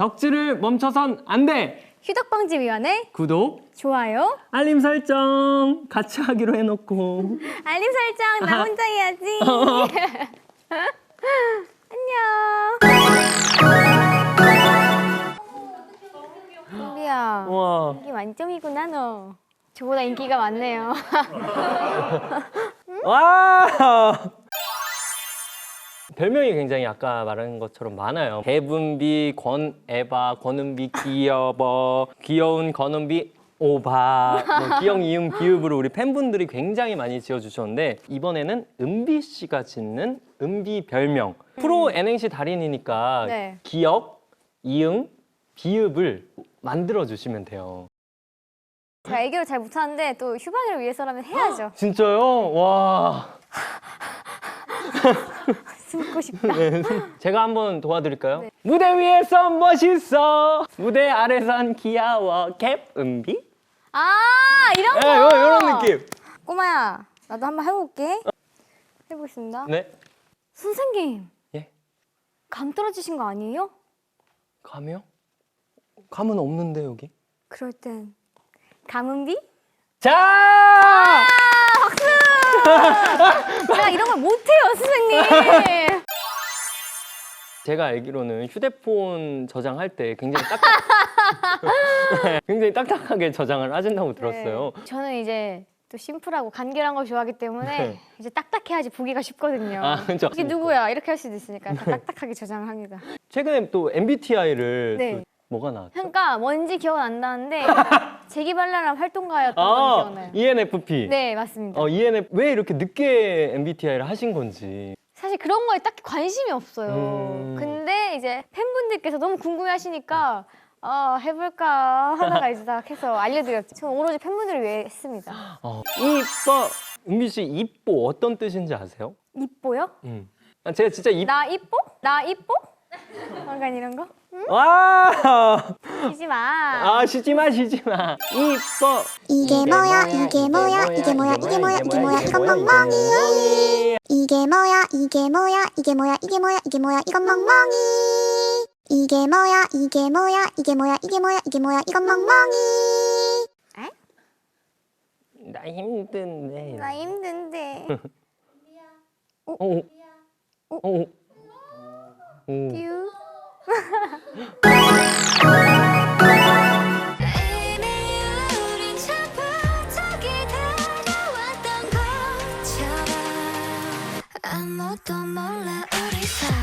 덕질을 멈춰선 안 돼. 휴덕방지위원회? 구독, 좋아요. 알림 설정. 같이 하기로 해놓고. 알림 설정. 나 혼자 해야지. 안녕. 은비야 와. 인기 만점이구나 너. 저보다 인기가 많네요. 와. 별명이 굉장히 아까 말한 것처럼 많아요. 개분비, 권에바, 권은비, 귀여버, 귀여운 권은비, 오바, 뭐 기영, 이응, 비읍으로 우리 팬분들이 굉장히 많이 지어주셨는데 이번에는 은비 씨가 짓는 은비 별명. 프로 N행시 달인이니까 네. 기역, 이응, 비읍을 만들어 주시면 돼요. 제가 애교를 잘 못하는데 또 휴방이를 위해서라면 해야죠 진짜요? 와. 숨고 싶다 네. 제가 한번 도와드릴까요? 네. 무대 위에선 멋있어 무대 아래선 귀여워 캡 은비? 아 이런 거 네, 요, 요런 느낌 꼬마야 나도 한번 해볼게 해보겠습니다 네 선생님 예? 감 떨어지신 거 아니에요? 감이요? 감은 없는데 여기 그럴 땐 감은비? 자! 제가 이런 걸 못해요 선생님 제가 알기로는 휴대폰 저장할 때 굉장히 딱딱 네, 굉장히 딱딱하게 저장을 하신다고 들었어요 네. 저는 이제 또 심플하고 간결한 걸 좋아하기 때문에 네. 이제 딱딱해야지 보기가 쉽거든요 아, 그죠. 이게 누구야 이렇게 할 수도 있으니까 다 딱딱하게 저장합니다 최근에 또 MBTI를 네. 뭐가 나왔죠? 그러니까 뭔지 기억은 안 나는데 재기발랄한 활동가였던 건 아, 기억나요 ENFP 네 맞습니다 어, ENF 왜 이렇게 늦게 MBTI를 하신 건지 사실 그런 거에 딱히 관심이 없어요. 음. 근데 이제 팬분들께서 너무 궁금해하시니까 아 해볼까 하다가 이제 딱 해서 알려드렸죠. 저는 오로지 팬분들을 위해 했습니다. 어, 이뻐 은비 씨 이뻐 어떤 뜻인지 아세요? 이뻐요? 음. 아, 제가 진짜 이 나 이뻐? 나 이뻐? 약간 이런 거? 와! 쉬지 마. 아 쉬지 마 쉬지 마. 이뻐. 이게 뭐야 이게 뭐야 이게 뭐야 이게 뭐야 이게 뭐야 이건 멍멍이 이게 뭐야 이게 뭐야 이게 뭐야 이게 뭐야 이게 뭐야 이건 멍멍이 이게 뭐야 이게 뭐야 이게 뭐야 이게 뭐야 이게 뭐야 이건 멍멍이 나 힘든데. 나 힘든데. 어. 어. 어. 오. 유. 더욱더 몰래 우리 사이